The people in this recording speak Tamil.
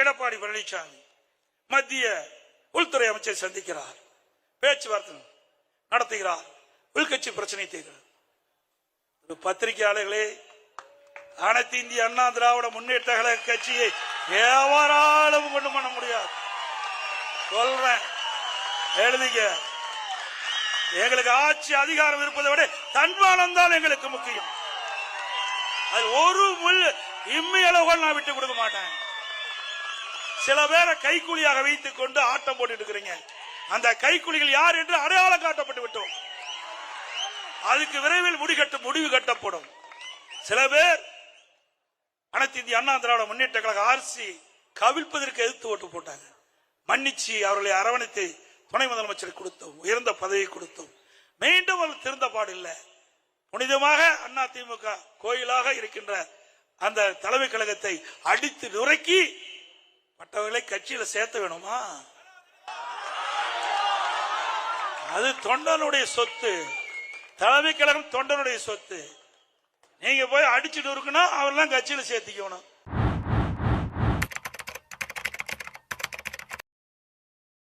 எடப்பாடி பழனிசாமி மத்திய உள்துறை அமைச்சர் சந்திக்கிறார். பேச்சுவார்த்தை நடத்துகிறார். உள்கட்சி பிரச்சனை தீர்க்கிறார் பத்திரிகையாளர்களே அனைத்து இந்திய அண்ணா திராவிட முன்னேற்ற கழக கட்சியை எவராலும் கொண்டு பண்ண முடியாது. சொல்றேன் எழுதிக்க எங்களுக்கு ஆட்சி அதிகாரம் இருப்பதை விட தன்மானம் தான் எங்களுக்கு முக்கியம். அது ஒரு முள் இம்மையளவுகள் நான் விட்டு கொடுக்க மாட்டேன். சில பேரை கைக்கூலியாக வைத்துக் கொண்டு ஆட்டம் போட்டுட்டு இருக்கிறீங்க அந்த கைக்கூலிகள் யார் என்று அடையாளம் காட்டப்பட்டு விட்டோம். அதுக்கு விரைவில் முடிகட்ட முடிவு கட்டப்படும். சில பேர் அனைத்து இந்திய அண்ணா திராவிட முன்னேற்ற கழக ஆர்சி கவிழ்ப்பதற்கு எதிர்த்து ஓட்டு போட்டாங்க. மன்னிச்சு அவர்களை அரவணைத்து துணை முதலமைச்சர் கொடுத்தோம். உயர்ந்த பதவி கொடுத்தோம். மீண்டும் அவர் திருந்த பாடில்லை புனிதமாக அண்ணா திமுக கோயிலாக இருக்கின்ற அந்த தலைமை கழகத்தை அடித்து நுரைக்கி மற்றவர்களை கட்சியில சேர்த்த வேணுமா? அது தொண்டனுடைய சொத்து. தலைமை கழகம் தொண்டனுடைய சொத்து. நீங்க போய் அடிச்சுட்டு இருக்கணும் அவரெல்லாம் கட்சியில சேர்த்திக்கணும்.